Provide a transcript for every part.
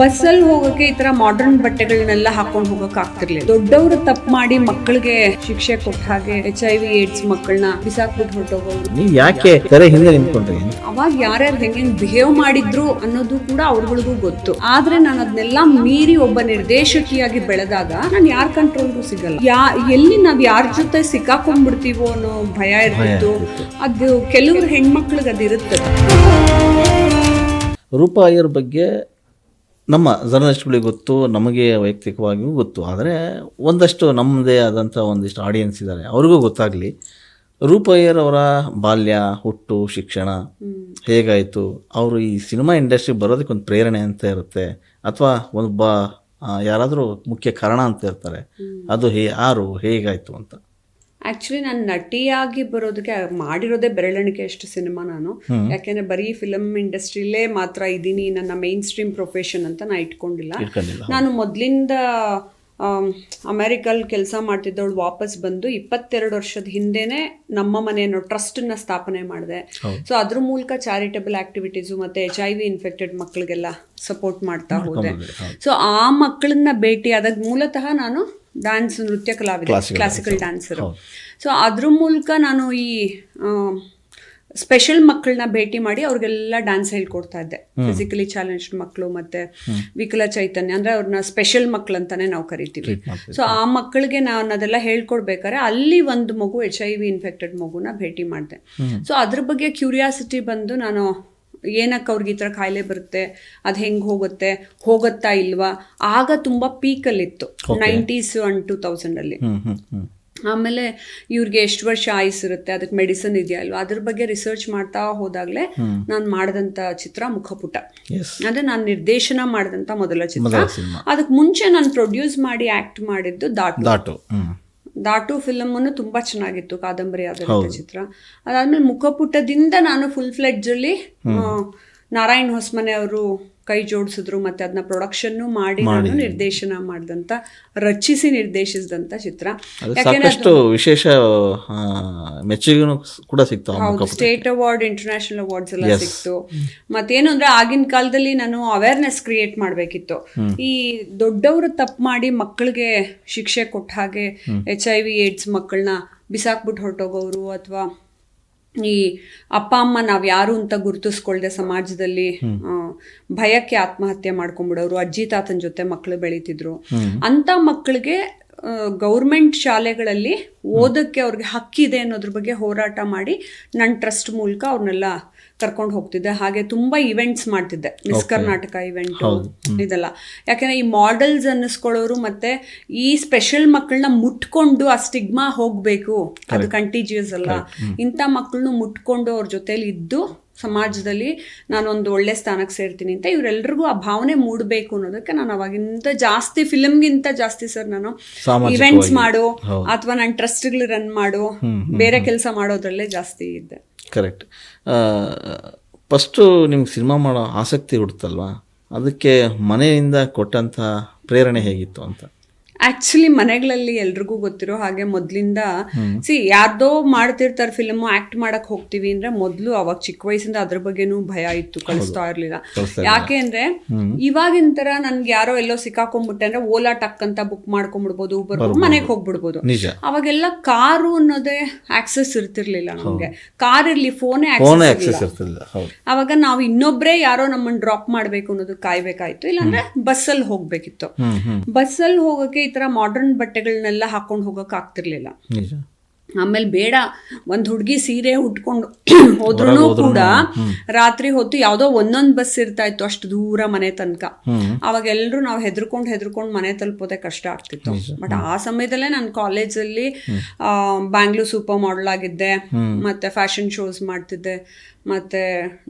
ಬಸ್ಸಲ್ಲಿ ಹೋಗೋಕೆ ಈ ತರ ಮಾಡರ್ನ್ ಬಟ್ಟೆಗಳನ್ನೆಲ್ಲ ಹಾಕೊಂಡು ಹೋಗಕ್ ಆಗ್ತಿರ್ಲಿಲ್ಲ. ದೊಡ್ಡವರು ತಪ್ಪು ಮಾಡಿ ಮಕ್ಕಳಿಗೆ ಶಿಕ್ಷೆ ಕೊಟ್ಟ ಹಾಗೆ ಎಚ್ ಐ ವಿ ಏಡ್ಸ್ ಮಕ್ಕಳನ್ನ ಬಿಸಾಕ್ಬಿಟ್ಟು ಹೊರಟೋಗೋರು. ನೀವು ಯಾಕೆ ತೆರೆ ಹಿಂದೆ ನಿಂತ್ಕೊಂಡ್ರಿ? ಅವಾಗ ಯಾರ್ಯಾರು ಹೆಂಗೆ ಬಿಹೇವ್ ಮಾಡಿದ್ರು ಅನ್ನೋದು ಕೂಡ ಅವ್ರಗಳಿಗೂ ಗೊತ್ತು. ಆದ್ರೆ ನಾನು ಅದನ್ನೆಲ್ಲ ಮೀರಿ ಒಬ್ಬ ನಿರ್ದೇಶಕಿಯಾಗಿ ಬೆಳೆದಾಗ ನಾನು ಯಾರ ಕಂಟ್ರೋಲ್ಗೂ ಸಿಗಲ್ಲ. ಯಾ ಎಲ್ಲಿ ನಾವ್ ಯಾರ ಜೊತೆ ಸಿಕ್ಕಾಕೊಂಡ್ಬಿಡ್ತೀವೋ ಅನ್ನೋ ಭಯ ಇರ್ತಿತ್ತು. ಅದು ಕೆಲವ್ರು ಹೆಣ್ಮಕ್ಳಿಗೆ ಅದಿರುತ್ತೆ ರೂಪಾ ಅಯ್ಯರ್ ಬಗ್ಗೆ ನಮ್ಮ ಜರ್ನಲಿಸ್ಟ್ಗಳಿಗೆ ಗೊತ್ತು ನಮಗೆ ವೈಯಕ್ತಿಕವಾಗಿಯೂ ಗೊತ್ತು. ಆದರೆ ಒಂದಷ್ಟು ನಮ್ಮದೇ ಆದಂಥ ಒಂದಿಷ್ಟು ಆಡಿಯನ್ಸ್ ಇದ್ದಾರೆ. ಅವ್ರಿಗೂ ಗೊತ್ತಾಗಲಿ. ರೂಪಯ್ಯರವರ ಬಾಲ್ಯ ಹುಟ್ಟು ಶಿಕ್ಷಣ ಹೇಗಾಯಿತು? ಅವರು ಈ ಸಿನಿಮಾ ಇಂಡಸ್ಟ್ರಿ ಬರೋದಕ್ಕೆ ಒಂದು ಪ್ರೇರಣೆ ಅಂತ ಇರುತ್ತೆ. ಅಥವಾ ಒಬ್ಬ ಯಾರಾದರೂ ಮುಖ್ಯ ಕಾರಣ ಅಂತ ಇರ್ತಾರೆ. ಅದು ಹೇ ಯಾರು ಹೇಗಾಯಿತು ಅಂತ. ಆಕ್ಚುಲಿ ನಾನು ನಟಿಯಾಗಿ ಬರೋದಕ್ಕೆ ಮಾಡಿರೋದೇ ಬೆರಳೆಣಿಕೆ ಅಷ್ಟು ಸಿನಿಮಾ ನಾನು. ಯಾಕೆಂದರೆ ಬರೀ ಫಿಲಮ್ ಇಂಡಸ್ಟ್ರಿಲೇ ಮಾತ್ರ ಇದ್ದೀನಿ ನನ್ನ ಮೇನ್ ಸ್ಟ್ರೀಮ್ ಪ್ರೊಫೆಷನ್ ಅಂತ ನಾನು ಇಟ್ಕೊಂಡಿಲ್ಲ. ನಾನು ಮೊದಲಿಂದ ಅಮೆರಿಕಲ್ ಕೆಲಸ ಮಾಡ್ತಿದ್ದವಳು ವಾಪಸ್ ಬಂದು ಇಪ್ಪತ್ತೆರಡು ವರ್ಷದ ಹಿಂದೆನೆ ನಮ್ಮ ಮನೆಯನ್ನು ಟ್ರಸ್ಟನ್ನ ಸ್ಥಾಪನೆ ಮಾಡಿದೆ. ಸೊ ಅದ್ರ ಮೂಲಕ ಚಾರಿಟಬಲ್ ಆಕ್ಟಿವಿಟೀಸು ಮತ್ತೆ ಎಚ್ ಐ ವಿ ಇನ್ಫೆಕ್ಟೆಡ್ ಮಕ್ಕಳಿಗೆಲ್ಲ ಸಪೋರ್ಟ್ ಮಾಡ್ತಾ ಹೋದೆ. ಸೊ ಆ ಮಕ್ಕಳನ್ನ ಭೇಟಿ ಆದಾಗ ಮೂಲತಃ ನಾನು ಡ್ಯಾನ್ಸ್ ನೃತ್ಯ ಕಲಾವಿದ ಕ್ಲಾಸಿಕಲ್ ಡ್ಯಾನ್ಸರು ಸೊ ಅದ್ರ ಮೂಲಕ ನಾನು ಈ ಸ್ಪೆಷಲ್ ಮಕ್ಕಳನ್ನ ಭೇಟಿ ಮಾಡಿ ಅವ್ರಿಗೆಲ್ಲ ಡ್ಯಾನ್ಸ್ ಹೇಳ್ಕೊಡ್ತಾ ಇದ್ದೆ. ಫಿಸಿಕಲಿ ಚಾಲೆಂಜ್ಡ್ ಮಕ್ಕಳು ಮತ್ತೆ ವಿಕಲ ಚೈತನ್ಯ ಅಂದ್ರೆ ಅವ್ರನ್ನ ಸ್ಪೆಷಲ್ ಮಕ್ಕಳು ಅಂತಾನೆ ನಾವು ಕರಿತೀವಿ. ಸೊ ಆ ಮಕ್ಕಳಿಗೆ ನಾನು ಅದೆಲ್ಲ ಹೇಳ್ಕೊಡ್ಬೇಕಾದ್ರೆ ಅಲ್ಲಿ ಒಂದು ಮಗು ಎಚ್ ಐ ವಿ ಇನ್ಫೆಕ್ಟೆಡ್ ಮಗುನ ಭೇಟಿ ಮಾಡಿದೆ. ಸೊ ಅದ್ರ ಬಗ್ಗೆ ಕ್ಯೂರಿಯಾಸಿಟಿ ಬಂದು ನಾನು ಏನಕ್ಕೆ ಅವ್ರಿಗೆ ಈ ಥರ ಕಾಯಿಲೆ ಬರುತ್ತೆ ಅದು ಹೆಂಗೆ ಹೋಗುತ್ತೆ ಹೋಗುತ್ತಾ ಇಲ್ವಾ? ಆಗ ತುಂಬ ಪೀಕಲ್ಲಿತ್ತು ನೈಂಟೀಸ್ ಅಂಡ್ ಟೂ ತೌಸಂಡಲ್ಲಿ ಆಮೇಲೆ ಇವ್ರಿಗೆ ಎಷ್ಟು ವರ್ಷ ಆಯುಸ್ಸಿರುತ್ತೆ ಅದಕ್ಕೆ ಮೆಡಿಸಿನ್ ಇದೆಯಾ ಅಲ್ವಾ ಅದ್ರ ಬಗ್ಗೆ ರಿಸರ್ಚ್ ಮಾಡ್ತಾ ಹೋದಾಗಲೇ ನಾನು ಮಾಡಿದಂಥ ಚಿತ್ರ ಮುಖಪುಟ. ಅಂದ್ರೆ ನಾನು ನಿರ್ದೇಶನ ಮಾಡಿದಂಥ ಮೊದಲ ಚಿತ್ರ. ಅದಕ್ಕೆ ಮುಂಚೆ ನಾನು ಪ್ರೊಡ್ಯೂಸ್ ಮಾಡಿ ಆಕ್ಟ್ ಮಾಡಿದ್ದು ದಾಟು. ದಾಟು ಫಿಲಂ ದಾಟು ಫಿಲಮ್ ಅನ್ನು ತುಂಬಾ ಚೆನ್ನಾಗಿತ್ತು ಕಾದಂಬರಿ ಆಧಾರಿತ ಚಿತ್ರ. ಅದಾದ್ಮೇಲೆ ಮುಖಪುಟದಿಂದ ನಾನು ಫುಲ್ ಫ್ಲೆಡ್ಜ್ ಅಲ್ಲಿ ನಾರಾಯಣ್ ಹೊಸ್ಮನೆ ಅವರು ಕೈ ಜೋಡಿಸಿದ್ರು ಮತ್ತೆ ಅದನ್ನ ಪ್ರೊಡಕ್ಷನ್ ಮಾಡಿ ನಾನು ನಿರ್ದೇಶನ ಮಾಡಿದಂತ ರಚಿಸಿ ನಿರ್ದೇಶಿಸಿದಂತ ಚಿತ್ರ. ಸಾಕಷ್ಟು ವಿಶೇಷ ಮೆಚ್ಚುಗೆನೂ ಕೂಡ ಸಿಕ್ತು ಸ್ಟೇಟ್ ಅವಾರ್ಡ್ ಇಂಟರ್ನ್ಯಾಷನಲ್ ಅವಾರ್ಡ್ಸ್ ಎಲ್ಲ ಸಿಕ್ತು. ಮತ್ತೇನು ಅಂದ್ರೆ ಆಗಿನ ಕಾಲದಲ್ಲಿ ನಾನು ಅವೇರ್ನೆಸ್ ಕ್ರಿಯೇಟ್ ಮಾಡಬೇಕಿತ್ತು. ಈ ದೊಡ್ಡವರು ತಪ್ಪು ಮಾಡಿ ಮಕ್ಕಳಿಗೆ ಶಿಕ್ಷೆ ಕೊಟ್ಟ ಹಾಗೆ ಎಚ್ ಐ ವಿ ಏಡ್ಸ್ ಮಕ್ಕಳನ್ನ ಬಿಸಾಕ್ಬಿಟ್ಟು ಹೊರಟೋಗೋರು ಅಥವಾ ಈ ಅಪ್ಪ ಅಮ್ಮ ನಾವ್ ಯಾರು ಅಂತ ಗುರುತಿಸ್ಕೊಳ್ದೆ ಸಮಾಜದಲ್ಲಿ ಭಯಕ್ಕೆ ಆತ್ಮಹತ್ಯೆ ಮಾಡ್ಕೊಂಡ್ಬಿಡೋರು ಅಜ್ಜಿ ತಾತನ ಜೊತೆ ಮಕ್ಕಳು ಬೆಳೀತಿದ್ರು. ಅಂತ ಮಕ್ಕಳಿಗೆ ಗೌರ್ಮೆಂಟ್ ಶಾಲೆಗಳಲ್ಲಿ ಓದಕ್ಕೆ ಅವ್ರಿಗೆ ಹಕ್ಕಿದೆ ಅನ್ನೋದ್ರ ಬಗ್ಗೆ ಹೋರಾಟ ಮಾಡಿ ನನ್ನ ಟ್ರಸ್ಟ್ ಮೂಲಕ ಅವ್ರನ್ನೆಲ್ಲ ಕರ್ಕೊಂಡು ಹೋಗ್ತಿದ್ದೆ. ಹಾಗೆ ತುಂಬಾ ಇವೆಂಟ್ಸ್ ಮಾಡ್ತಿದ್ದೆ. ಮಿಸ್ ಕರ್ನಾಟಕ ಇವೆಂಟ್ ಇದೆಲ್ಲ. ಯಾಕಂದ್ರೆ ಈ ಮಾಡೆಲ್ಸ್ ಅನ್ನಿಸ್ಕೊಳ್ಳೋರು ಮತ್ತೆ ಈ ಸ್ಪೆಷಲ್ ಮಕ್ಕಳನ್ನ ಮುಟ್ಕೊಂಡು ಆ ಸ್ಟಿಗ್ಮಾ ಹೋಗ್ಬೇಕು. ಅದು ಕಂಟಿಜಿಯಸ್ ಅಲ್ಲ. ಇಂಥ ಮಕ್ಕಳನ್ನು ಮುಟ್ಕೊಂಡು ಅವ್ರ ಜೊತೆಲಿ ಇದ್ದು ಸಮಾಜದಲ್ಲಿ ನಾನೊಂದು ಒಳ್ಳೆ ಸ್ಥಾನಕ್ಕೆ ಸೇರ್ತೀನಿ ಅಂತ ಇವರೆಲ್ರಿಗೂ ಆ ಭಾವನೆ ಮೂಡಬೇಕು ಅನ್ನೋದಕ್ಕೆ ನಾನು ಅವಾಗಿಂತ ಜಾಸ್ತಿ ಫಿಲಮ್ಗಿಂತ ಜಾಸ್ತಿ ಸರ್ ನಾನು ಇವೆಂಟ್ಸ್ ಮಾಡು ಅಥವಾ ನನ್ನ ಟ್ರಸ್ಟ್ಗಳು ರನ್ ಮಾಡು ಬೇರೆ ಕೆಲಸ ಮಾಡೋದ್ರಲ್ಲೇ ಜಾಸ್ತಿ ಇದ್ದೆ. ಕರೆಕ್ಟ್ ಫಸ್ಟು ನಿಮ್ಗೆ ಸಿನಿಮಾ ಮಾಡೋ ಆಸಕ್ತಿ ಹುಡ್ತಲ್ವಾ? ಅದಕ್ಕೆ ಮನೆಯಿಂದ ಕೊಟ್ಟಂಥ ಪ್ರೇರಣೆ ಹೇಗಿತ್ತು ಅಂತ? ಆಕ್ಚುಲಿ ಮನೆಗಳಲ್ಲಿ ಎಲ್ರಿಗೂ ಗೊತ್ತಿರೋ ಹಾಗೆ ಮೊದ್ಲಿಂದ ಸಿ ಯಾರ್ದೋ ಮಾಡ್ತಿರ್ತಾರೆ ಫಿಲ್ಮ್ ಆಕ್ಟ್ ಮಾಡಕ್ ಹೋಗ್ತೀವಿ ಅಂದ್ರೆ ಮೊದ್ಲು ಅವಾಗ ಚಿಕ್ಕ ವಯಸ್ಸಿಂದ ಅದ್ರ ಬಗ್ಗೆನೂ ಭಯ ಇತ್ತು ಕಳಿಸ್ತಾ ಇರ್ಲಿಲ್ಲ. ಯಾಕೆ ಅಂದ್ರೆ ಇವಾಗಿನ ತರ ನನ್ಗೆ ಯಾರೋ ಎಲ್ಲೋ ಸಿಕ್ಕಾಕೊಂಡ್ಬಿಟ್ಟೆ ಅಂದ್ರೆ ಓಲಾ ಟಕ್ ಅಂತ ಬುಕ್ ಮಾಡ್ಕೊಂಡ್ಬಿಡ್ಬೋದು ಊಬರ್ ಮನೆಗೆ ಹೋಗ್ಬಿಡ್ಬೋದು. ಅವಾಗೆಲ್ಲ ಕಾರು ಅನ್ನೋದೇ ಆಕ್ಸೆಸ್ ಇರ್ತಿರ್ಲಿಲ್ಲ ನಮ್ಗೆ. ಕಾರ್ ಇರ್ಲಿ ಫೋನೇ ಆಕ್ಸೆಸ್ ಅವಾಗ ನಾವು ಇನ್ನೊಬ್ರೇ ಯಾರೋ ನಮ್ಮನ್ನ ಡ್ರಾಪ್ ಮಾಡ್ಬೇಕು ಅನ್ನೋದು ಕಾಯ್ಬೇಕಾಯ್ತು ಇಲ್ಲಾಂದ್ರೆ ಬಸ್ಸಲ್ಲಿ ಹೋಗ್ಬೇಕಿತ್ತು. ಬಸ್ಸಲ್ಲಿ ಹೋಗೋಕೆ ಈ ತರ ಮಾಡರ್ನ್ ಬಟ್ಟೆಗಳನ್ನೆಲ್ಲ ಹಾಕೊಂಡು ಹೋಗಕ್ ಆಗ್ತಿರ್ಲಿಲ್ಲ. ನಿಜ. ಆಮೇಲೆ ಬೇಡ ಒಂದು ಹುಡುಗಿ ಸೀರೆ ಉಟ್ಕೊಂಡು ಹೋದ್ರೂ ಕೂಡ ರಾತ್ರಿ ಹೊತ್ತು ಯಾವುದೋ ಒಂದೊಂದು ಬಸ್ ಇರ್ತಾ ಇತ್ತು ಅಷ್ಟು ದೂರ ಮನೆ ತನಕ. ಅವಾಗ ಎಲ್ರು ನಾವು ಹೆದರ್ಕೊಂಡು ಹೆದರ್ಕೊಂಡು ಮನೆ ತಲುಪೋದೆ ಕಷ್ಟ ಆಗ್ತಿತ್ತು. ಬಟ್ ಆ ಸಮಯದಲ್ಲೇ ನಾನು ಕಾಲೇಜಲ್ಲಿ ಬ್ಯಾಂಗ್ಳೂರ್ ಸೂಪರ್ ಮಾಡಲ್ ಆಗಿದ್ದೆ ಮತ್ತೆ ಫ್ಯಾಷನ್ ಶೋಸ್ ಮಾಡ್ತಿದ್ದೆ ಮತ್ತೆ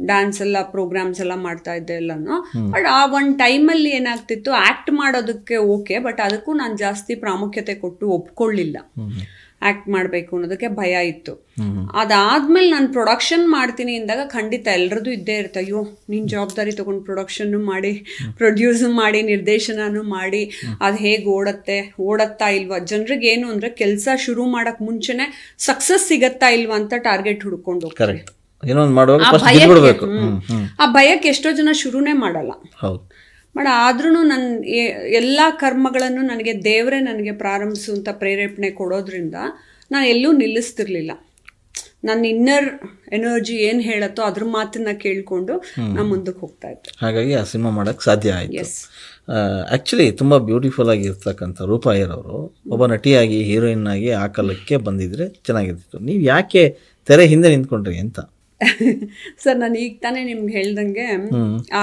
ಡ್ಯಾನ್ಸ್ ಎಲ್ಲ ಪ್ರೋಗ್ರಾಮ್ಸ್ ಎಲ್ಲ ಮಾಡ್ತಾ ಇದ್ದೆ ಎಲ್ಲಾನು. ಬಟ್ ಆ ಒಂದು ಟೈಮಲ್ಲಿ ಏನಾಗ್ತಿತ್ತು ಆಕ್ಟ್ ಮಾಡೋದಕ್ಕೆ ಓಕೆ ಬಟ್ ಅದಕ್ಕೂ ನಾನು ಜಾಸ್ತಿ ಪ್ರಾಮುಖ್ಯತೆ ಕೊಟ್ಟು ಒಪ್ಕೊಳ್ಳಿಲ್ಲ. ಆಕ್ಟ್ ಮಾಡಬೇಕು ಅನ್ನೋದಕ್ಕೆ ಭಯ ಇತ್ತು. ಅದಾದ್ಮೇಲೆ ನಾನು ಪ್ರೊಡಕ್ಷನ್ ಮಾಡ್ತೀನಿ ಅಂದಾಗ ಖಂಡಿತ ಎಲ್ರದ್ದು ಇದ್ದೇ ಇರುತ್ತೆ. ಅಯ್ಯೋ ನಿನ್ ಜವಾಬ್ದಾರಿ ತಗೊಂಡು ಪ್ರೊಡಕ್ಷನ್ ಮಾಡಿ ಪ್ರೊಡ್ಯೂಸ್ ಮಾಡಿ ನಿರ್ದೇಶನನು ಮಾಡಿ ಅದು ಹೇಗೆ ಓಡತ್ತೆ ಓಡತ್ತಾ ಇಲ್ವಾ? ಜನರಿಗೆ ಏನು ಅಂದ್ರೆ ಕೆಲಸ ಶುರು ಮಾಡಕ್ ಮುಂಚೆನೆ ಸಕ್ಸಸ್ ಸಿಗತ್ತಾ ಇಲ್ವಾ ಅಂತ ಟಾರ್ಗೆಟ್ ಹುಡ್ಕೊಂಡು ಹೋಗ್ತಾರೆ ಆ ಭಯಕ್ಕೆ ಬಿದ್ಬಿಡ್ಬೇಕು ಆ ಭಯಕ್ಕೆ ಎಷ್ಟೋ ಜನ ಶುರುನೇ ಮಾಡಲ್ಲ. ಹೌದು. ಬಟ್ ಆದ್ರೂ ನನ್ನ ಎಲ್ಲ ಕರ್ಮಗಳನ್ನು ನನಗೆ ದೇವರೇ ನನಗೆ ಪ್ರಾರಂಭಿಸುವಂಥ ಪ್ರೇರೇಪಣೆ ಕೊಡೋದ್ರಿಂದ ನಾನು ಎಲ್ಲೂ ನಿಲ್ಲಿಸ್ತಿರ್ಲಿಲ್ಲ. ನನ್ನ ಇನ್ನರ್ ಎನರ್ಜಿ ಏನು ಹೇಳತ್ತೋ ಅದ್ರ ಮಾತನ್ನ ಕೇಳಿಕೊಂಡು ನಾನು ಮುಂದಕ್ಕೆ ಹೋಗ್ತಾ ಇದ್ದೆ. ಹಾಗಾಗಿ ಆ ಸಿನಿಮಾ ಮಾಡೋಕ್ಕೆ ಸಾಧ್ಯ ಆಯಿತು. ಆ್ಯಕ್ಚುಲಿ ತುಂಬ ಬ್ಯೂಟಿಫುಲ್ ಆಗಿರ್ತಕ್ಕಂಥ ರೂಪಾಯರವರು ಒಬ್ಬ ನಟಿಯಾಗಿ ಹೀರೋಯಿನ್ ಆಗಿ ಆ ಕಾಲಕ್ಕೆ ಬಂದಿದ್ರೆ ಚೆನ್ನಾಗಿರ್ತಿತ್ತು. ನೀವು ಯಾಕೆ ತೆರೆ ಹಿಂದೆ ನಿಂತ್ಕೊಂಡ್ರಿ ಅಂತ? ಸರ್ ನಾನು ಈಗ ತಾನೇ ನಿಮ್ಗೆ ಹೇಳ್ದಂಗೆ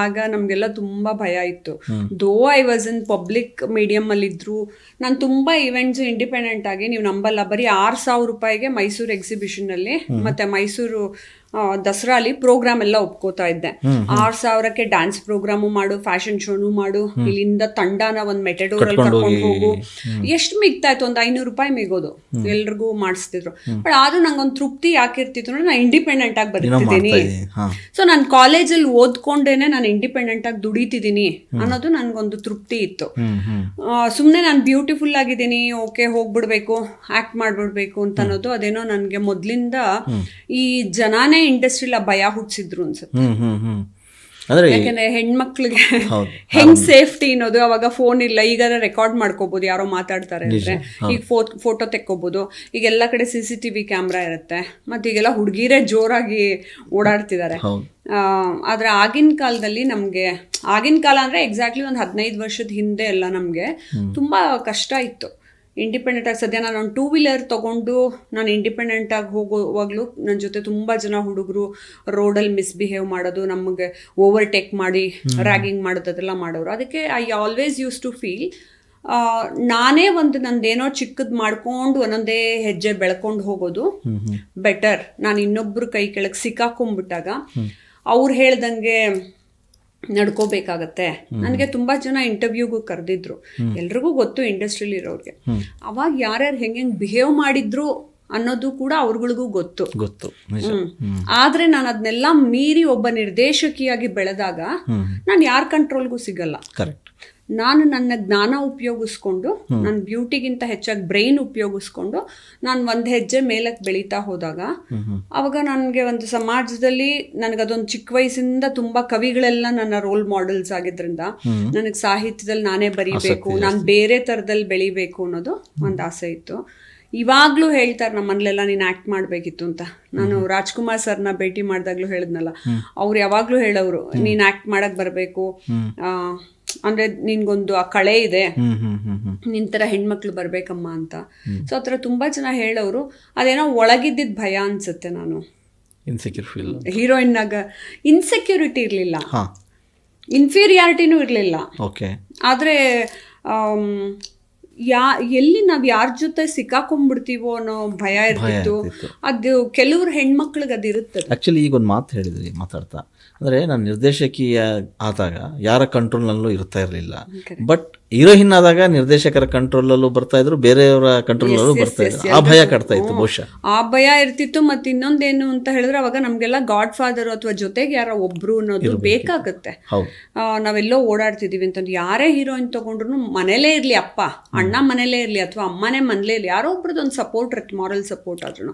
ಆಗ ನಮಗೆಲ್ಲ ತುಂಬಾ ಭಯ ಇತ್ತು. Though I was in public medium ಅಲ್ಲಿ ಇದ್ರು ನಾನು ತುಂಬಾ ಇವೆಂಟ್ಸ್ ಇಂಡಿಪೆಂಡೆಂಟ್ ಆಗಿ ನೀವು ನಂಬಲ್ಲ ಬರೀ ಆರ್ ಸಾವಿರ ರೂಪಾಯಿಗೆ ಮೈಸೂರು ಎಕ್ಸಿಬಿಷನ್ ಅಲ್ಲಿ ಮತ್ತೆ ಮೈಸೂರು ದಸರಾಲಿ ಪ್ರೋಗ್ರಾಮ್ ಎಲ್ಲ ಒಪ್ಕೋತಾ ಇದ್ದೆ. ಆರ್ ಸಾವಿರಕ್ಕೆ ಡ್ಯಾನ್ಸ್ ಪ್ರೋಗ್ರಾಮು ಮಾಡು ಫ್ಯಾಷನ್ ಶೋನು ಮಾಡು ಇಲ್ಲಿಂದ ತಂಡನ ಒಂದ್ ಮೆಟೆಡೋರ್ ಅಲ್ಲಿ ಕರ್ಕೊಂಡು ಹೋಗು. ಎಷ್ಟು ಮಿಗ್ತಾ ಇತ್ತು ಒಂದು ಐನೂರು ರೂಪಾಯಿ ಮಿಗೋದು. ಎಲ್ರಿಗೂ ಮಾಡಿಸ್ತಿದ್ರು. ಬಟ್ ಆದ್ರೂ ನಂಗೊಂದು ತೃಪ್ತಿ ಯಾಕಿರ್ತಿತ್ತು ಅಂದ್ರೆ ನಾನು ಇಂಡಿಪೆಂಡೆಂಟ್ ಆಗಿ ಬರ್ತಿದ್ದೀನಿ. ಸೊ ನಾನು ಕಾಲೇಜಲ್ಲಿ ಓದ್ಕೊಂಡೇನೆ ನಾನು ಇಂಡಿಪೆಂಡೆಂಟ್ ಆಗಿ ದುಡಿತಿದ್ದೀನಿ ಅನ್ನೋದು ನನಗೊಂದು ತೃಪ್ತಿ ಇತ್ತು. ಸುಮ್ಮನೆ ನಾನು ಬ್ಯೂಟಿಫುಲ್ ಆಗಿದ್ದೀನಿ ಓಕೆ ಹೋಗ್ಬಿಡ್ಬೇಕು ಆಕ್ಟ್ ಮಾಡ್ಬಿಡ್ಬೇಕು ಅಂತ ಅನ್ನೋದು ಅದೇನೋ ನನಗೆ ಮೊದ್ಲಿಂದ ಈ ಜನಾನೇ ಇಂಡಸ್ಟ್ರಿಲ ಭಯ ಹುಟ್ಟಿಸಿದ್ರು ಅನ್ಸುತ್ತೆ. ಹ್ಞೂ ಯಾಕಂದ್ರೆ ಹೆಣ್ಮಕ್ಳಿಗೆ. ಹೆಂಗ್ ಸೇಫ್ಟಿ ಅನ್ನೋದು ಅವಾಗ ಫೋನ್ ಇಲ್ಲ ಈಗ ರೆಕಾರ್ಡ್ ಮಾಡ್ಕೋಬಹುದು ಯಾರೋ ಮಾತಾಡ್ತಾರೆ ಅಂದ್ರೆ. ಈಗ ಫೋಟೋ ತೆಕ್ಕೋಬಹುದು ಈಗ ಎಲ್ಲ ಕಡೆ ಸಿ ಸಿ ಟಿವಿ ಕ್ಯಾಮ್ರಾ ಇರುತ್ತೆ. ಮತ್ತೆ ಈಗೆಲ್ಲ ಹುಡುಗಿರೇ ಜೋರಾಗಿ ಓಡಾಡ್ತಿದ್ದಾರೆ. ಆದ್ರೆ ಆಗಿನ ಕಾಲದಲ್ಲಿ ನಮ್ಗೆ ಆಗಿನ ಕಾಲ ಅಂದ್ರೆ ಎಕ್ಸಾಕ್ಟ್ಲಿ ಒಂದು ಹದಿನೈದು ವರ್ಷದ ಹಿಂದೆ ಎಲ್ಲ ನಮ್ಗೆ ತುಂಬಾ ಕಷ್ಟ ಇತ್ತು. ಇಂಡಿಪೆಂಡೆಂಟ್ ಆಗಿ ಸದ್ಯ ನಾನು ಒಂದು ಟೂ ವೀಲರ್ ತಗೊಂಡು ನಾನು ಇಂಡಿಪೆಂಡೆಂಟ್ ಆಗಿ ಹೋಗುವಾಗಲೂ ನನ್ನ ಜೊತೆ ತುಂಬಾ ಜನ ಹುಡುಗರು ರೋಡಲ್ಲಿ ಮಿಸ್ಬಿಹೇವ್ ಮಾಡೋದು ನಮಗೆ ಓವರ್ಟೇಕ್ ಮಾಡಿ ರ್ಯಾಗಿಂಗ್ ಮಾಡೋದು ಅದೆಲ್ಲ ಮಾಡೋರು. ಅದಕ್ಕೆ I always used to feel ನಾನೇ ಒಂದು ನಂದೇನೋ ಚಿಕ್ಕದ್ ಮಾಡ್ಕೊಂಡು ಒಂದೊಂದೇ ಹೆಜ್ಜೆ ಬೆಳ್ಕೊಂಡು ಹೋಗೋದು ಬೆಟರ್ ನಾನು ಇನ್ನೊಬ್ರು ಕೈ ಕೆಳಗೆ ಸಿಕ್ಕಾಕೊಂಡ್ಬಿಟ್ಟಾಗ ಅವ್ರು ಹೇಳ್ದಂಗೆ ನಡ್ಕೋಬೇಕಾಗತ್ತೆ. ನನಗೆ ತುಂಬಾ ಜನ ಇಂಟರ್ವ್ಯೂಗೂ ಕರೆದಿದ್ರು. ಎಲ್ರಿಗೂ ಗೊತ್ತು ಇಂಡಸ್ಟ್ರಿಲಿ ಇರೋರಿಗೆ. ಅವಾಗ ಯಾರ್ಯಾರು ಹೆಂಗೆ ಬಿಹೇವ್ ಮಾಡಿದ್ರು ಅನ್ನೋದು ಕೂಡ ಅವ್ರಗಳಿಗೂ ಗೊತ್ತು. ಗೊತ್ತು. ಆದ್ರೆ ನಾನು ಅದನ್ನೆಲ್ಲ ಮೀರಿ ಒಬ್ಬ ನಿರ್ದೇಶಕಿಯಾಗಿ ಬೆಳೆದಾಗ ನಾನು ಯಾರ ಕಂಟ್ರೋಲ್ಗೂ ಸಿಗಲ್ಲ. ಕರೆಕ್ಟ್ ನಾನು ನನ್ನ ಜ್ಞಾನ ಉಪಯೋಗಿಸ್ಕೊಂಡು ನನ್ನ ಬ್ಯೂಟಿಗಿಂತ ಹೆಚ್ಚಾಗಿ ಬ್ರೈನ್ ಉಪಯೋಗಿಸ್ಕೊಂಡು ನಾನು ಒಂದು ಹೆಜ್ಜೆ ಮೇಲಕ್ಕೆ ಬೆಳೀತಾ ಹೋದಾಗ ಅವಾಗ ನನಗೆ ಒಂದು ಸಮಾಜದಲ್ಲಿ ನನಗದೊಂದು ಚಿಕ್ಕ ವಯಸ್ಸಿಂದ ತುಂಬಾ ಕವಿಗಳೆಲ್ಲ ನನ್ನ ರೋಲ್ ಮಾಡೆಲ್ಸ್ ಆಗಿದ್ರಿಂದ ನನಗೆ ಸಾಹಿತ್ಯದಲ್ಲಿ ನಾನೇ ಬರೀಬೇಕು ನಾನು ಬೇರೆ ಥರದಲ್ಲಿ ಬೆಳಿಬೇಕು ಅನ್ನೋದು ಒಂದು ಆಸೆ ಇತ್ತು. ಇವಾಗ್ಲೂ ಹೇಳ್ತಾರೆ ನಮ್ಮ ಮನೇಲೆಲ್ಲ ನೀನು ಆಕ್ಟ್ ಮಾಡಬೇಕಿತ್ತು ಅಂತ. ನಾನು ರಾಜ್ಕುಮಾರ್ ಸರ್ನ ಭೇಟಿ ಮಾಡಿದಾಗ್ಲೂ ಹೇಳಿದ್ನಲ್ಲ ಅವ್ರು ಯಾವಾಗ್ಲೂ ಹೇಳೋರು ನೀನ್ ಆಕ್ಟ್ ಮಾಡಕ್ ಬರಬೇಕು ಅಂದ್ರೆ ನಿನ್ಗೊಂದು ಆ ಕಳೆ ಇದೆ. ನಿನ್ ತರ ಹೆಣ್ಮಕ್ಳು ಬರ್ಬೇಕಮ್ಮ ಅಂತ. ಸೊ ಆ ಥರ ತುಂಬಾ ಜನ ಹೇಳೋರು ಅದೇನೋ ಒಳಗಿದ್ದಿದ್ ಭಯ ಅನ್ಸುತ್ತೆ ನಾನು. ಇನ್ಸೆಕ್ಯೂರ್ ಫೀಲ್ ಹೀರೋಯಿನ್ ಆಗ ಇನ್ಸೆಕ್ಯೂರಿಟಿ ಇರಲಿಲ್ಲ. ಇನ್ಫೀರಿಯಾರಿಟಿನೂ ಇರಲಿಲ್ಲ. ಓಕೆ ಆದ್ರೆ ಯಾ ಎಲ್ಲಿ ನಾವ್ ಯಾರ ಜೊತೆ ಸಿಕ್ಕಾಕೊಂಡ್ಬಿಡ್ತೀವೋ ಅನ್ನೋ ಭಯ ಇರ್ತಿತ್ತು. ಅದು ಕೆಲವ್ರ ಹೆಣ್ಮಕ್ಳಿಗೆ ಅದು ಇರುತ್ತೆ. ಆ್ಯಕ್ಚುಲಿ ಈಗ ಒಂದು ಮಾತು ಹೇಳಿದ್ರಿ ಮಾತಾಡ್ತಾ. ಅಂದರೆ ನಾನು ನಿರ್ದೇಶಕಿಯ ಆದಾಗ ಯಾರ ಕಂಟ್ರೋಲ್ನಲ್ಲೂ ಇರ್ತಾ ಇರಲಿಲ್ಲ. ಬಟ್ ಹೀರೋಯಿನ್ ಆದಾಗ ನಿರ್ದೇಶಕರ ಕಂಟ್ರೋಲಲ್ಲೂ ಬರ್ತಾ ಇದ್ರು ಬೇರೆಯವರ ಕಂಟ್ರೋಲಲ್ಲೂ ಬರ್ತಾ ಇದ್ರು. ಆ ಭಯ ಕಟ್ತಾ ಇತ್ತು ಬಹುಶಃ. ಆ ಭಯ ಇರ್ತಿತ್ತು ಮತ್ತೆ ಇನ್ನೊಂದೇನು ಅಂತ ಹೇಳಿದ್ರೆ ಅವಾಗ ನಮ್ಗೆಲ್ಲ ಗಾಡ್ ಫಾದರ್ ಅಥವಾ ಜೊತೆಗೆ ಯಾರೋ ಒಬ್ರು ಅನ್ನೋದು ಬೇಕಾಗುತ್ತೆ. ನಾವೆಲ್ಲೋ ಓಡಾಡ್ತಿದೀವಿ ಅಂತಂದ್ರೆ ಯಾರೇ ಹೀರೋಯಿನ್ ತಗೊಂಡ್ರು ಮನೇಲೇ ಇರ್ಲಿ ಅಪ್ಪ ಅಣ್ಣ ಮನೇಲೇ ಇರ್ಲಿ ಅಥವಾ ಅಮ್ಮನೇ ಮನೇಲೇ ಇರಲಿ ಯಾರೋ ಒಬ್ರದ್ದು ಒಂದು ಸಪೋರ್ಟ್ ಇರುತ್ತೆ ಮಾರಲ್ ಸಪೋರ್ಟ್ ಆದ್ರೂ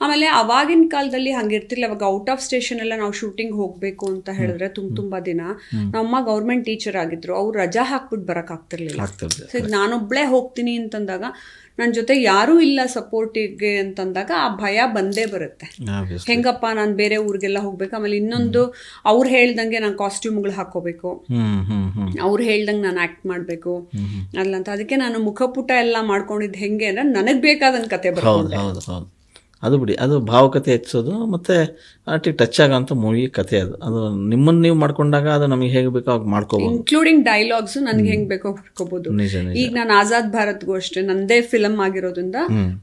ಆಮೇಲೆ ಅವಾಗಿನ ಕಾಲದಲ್ಲಿ ಹಂಗಿರ್ತಿಲ್ಲ ಅವಾಗ ಔಟ್ ಆಫ್ ಸ್ಟೇಷನ್ ಎಲ್ಲ ನಾವು ಶೂಟಿಂಗ್ ಹೋಗ್ಬೇಕು ಅಂತ ಹೇಳಿದ್ರೆ ತುಂಬ ತುಂಬ ದಿನ ನಮ್ಮ ಗೌರ್ಮೆಂಟ್ ಟೀಚರ್ ಆಗಿದ್ರು ಅವ್ರು ರಜಾ ಹಾಕ್ಬಿಟ್ಟು ಬರಕ್ ಆಗ್ತಿರ್ಲಿಲ್ಲ. ಆಗ್ತಿರ್ಲಿ ಸೊ ಈಗ ನಾನೊಬ್ಳೆ ಹೋಗ್ತೀನಿ ಅಂತಂದಾಗ ನನ್ನ ಜೊತೆ ಯಾರೂ ಇಲ್ಲ ಸಪೋರ್ಟಿಗೆ ಅಂತಂದಾಗ ಆ ಭಯ ಬಂದೇ ಬರುತ್ತೆ. ಹೆಂಗಪ್ಪ ನಾನು ಬೇರೆ ಊರಿಗೆಲ್ಲ ಹೋಗ್ಬೇಕು ಆಮೇಲೆ ಇನ್ನೊಂದು ಅವ್ರು ಹೇಳ್ದಂಗೆ ನಾನು ಕಾಸ್ಟ್ಯೂಮ್ಗಳು ಹಾಕೋಬೇಕು ಅವ್ರು ಹೇಳ್ದಂಗೆ ನಾನು ಆ್ಯಕ್ಟ್ ಮಾಡಬೇಕು. ಅಲ್ಲಂತ ಅದಕ್ಕೆ ನಾನು ಮುಖಪುಟ ಎಲ್ಲ ಮಾಡ್ಕೊಂಡಿದ್ದು ಹೆಂಗೆ ಅಂದ್ರೆ ನನಗೆ ಬೇಕಾದಂಗೆ ಕತೆ ಹೌದು. ಅದು ಬಿಡಿ. ಅದು ಭಾವಕತೆ ಹೆಚ್ಚೋದು ಮತ್ತು ಆಟಿಗೆ ಟಚ್ ಆಗೋಂಥ ಮೂವಿ ಕತೆ ಅದು. ಅದು ನಿಮ್ಮನ್ನು ನೀವು ಮಾಡ್ಕೊಂಡಾಗ ಅದು ನಮಗೆ ಹೇಗೆ ಬೇಕೋ ಹಾಗೆ ಮಾಡ್ಕೋಬೋದು. ಇನ್ಕ್ಲೂಡಿಂಗ್ ಡೈಲಾಗ್ಸ್ ನನಗೆ ಹೆಂಗ್ ಬೇಕೋ ನಿಜ ಈಗ ನಾನು ಆಜಾದ್ ಭಾರತ್ಗೂ ಅಷ್ಟೇ. ನಂದೇ ಫಿಲಮ್ ಆಗಿರೋದ್ರಿಂದ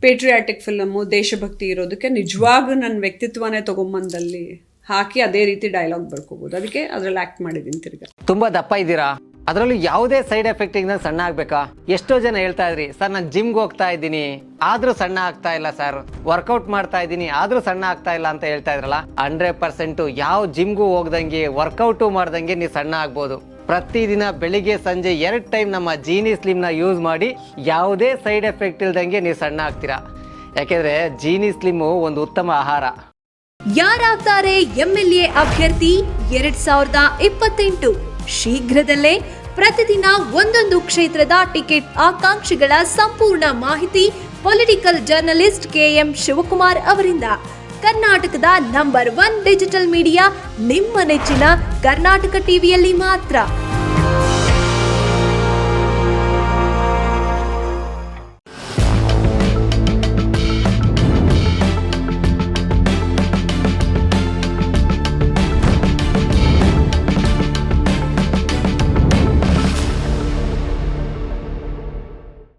ಪೇಟ್ರಿಯಾಟಿಕ್ ಫಿಲಮ್ ದೇಶಭಕ್ತಿ ಇರೋದಕ್ಕೆ ನಿಜವಾಗೂ ನನ್ನ ವ್ಯಕ್ತಿತ್ವನೇ ತಗೊಂಬಂದಲ್ಲಿ ಹಾಕಿ ಅದೇ ರೀತಿ ಡೈಲಾಗ್ ಬರ್ಕೋಬೋದು. ಅದಕ್ಕೆ ಅದ್ರಲ್ಲಿ ಆಕ್ಟ್ ಮಾಡಿದ್ದೀನಿ ತಿರ್ಗ. ತುಂಬಾ ದಪ್ಪ ಇದ್ದೀರಾ? ಅದರಲ್ಲೂ ಯಾವುದೇ ಸೈಡ್ ಎಫೆಕ್ಟ್ ಇಂದ ಸಣ್ಣ ಆಗ್ಬೇಕಾ? ಎಷ್ಟೋ ಜನ ಹೇಳ್ತಾ ಇದ್ರಿ, ಸರ್, ನಾನು ಜಿಮ್ಗೆ ಹೋಗ್ತಾ ಇದ್ದೀನಿ. ಆದ್ರೂ ಸಣ್ಣ ಆಗ್ತಾ ಇಲ್ಲ, ಸರ್. ವರ್ಕೌಟ್ ಮಾಡ್ತಾ ಇದ್ದೀನಿ, ಆದ್ರೂ ಸಣ್ಣ ಆಗ್ತಾ ಇಲ್ಲ ಅಂತ ಹೇಳ್ತಾ ಇದ್ರಲ್ಲ ಹಂಡ್ರೆಡ್ ಪರ್ಸೆಂಟ್ ಯಾವ ಜಿಮ್ಗೂ ಹೋಗ್ದಂಗೆ ವರ್ಕೌಟು ಮಾಡ್ದಂಗೆ ನೀವು ಸಣ್ಣ ಆಗ್ಬೋದು. ಪ್ರತಿದಿನ ಬೆಳಿಗ್ಗೆ, ಸಂಜೆ ಎರಡು ಟೈಮ್ ನಮ್ಮ ಜೀನಿ ಸ್ಲಿಮ್ನ ಯೂಸ್ ಮಾಡಿ ಯಾವುದೇ ಸೈಡ್ ಎಫೆಕ್ಟ್ ಇಲ್ದಂಗೆ ನೀವು ಸಣ್ಣ ಆಗ್ತೀರಾ. ಯಾಕೆಂದ್ರೆ ಜೀನಿ ಸ್ಲಿಮ್ಮು ಒಂದು ಉತ್ತಮ ಆಹಾರ. ಯಾರಾಗ್ತಾರೆ ಎಂಎಲ್ಎ ಅಭ್ಯರ್ಥಿ? ಎರಡ್ ಸಾವಿರದ ಇಪ್ಪತ್ತೆಂಟು. ಶೀಘ್ರದಲ್ಲೇ ಪ್ರತಿದಿನ ಒಂದೊಂದು ಕ್ಷೇತ್ರದ ಟಿಕೆಟ್ ಆಕಾಂಕ್ಷಿಗಳ ಸಂಪೂರ್ಣ ಮಾಹಿತಿ ಪೊಲಿಟಿಕಲ್ ಜರ್ನಲಿಸ್ಟ್ ಕೆಎಂ ಶಿವಕುಮಾರ್ ಅವರಿಂದ. ಕರ್ನಾಟಕದ ನಂಬರ್ ಒನ್ ಡಿಜಿಟಲ್ ಮೀಡಿಯಾ ನಿಮ್ಮ ನೆಚ್ಚಿನ ಕರ್ನಾಟಕ ಟಿವಿಯಲ್ಲಿ ಮಾತ್ರ.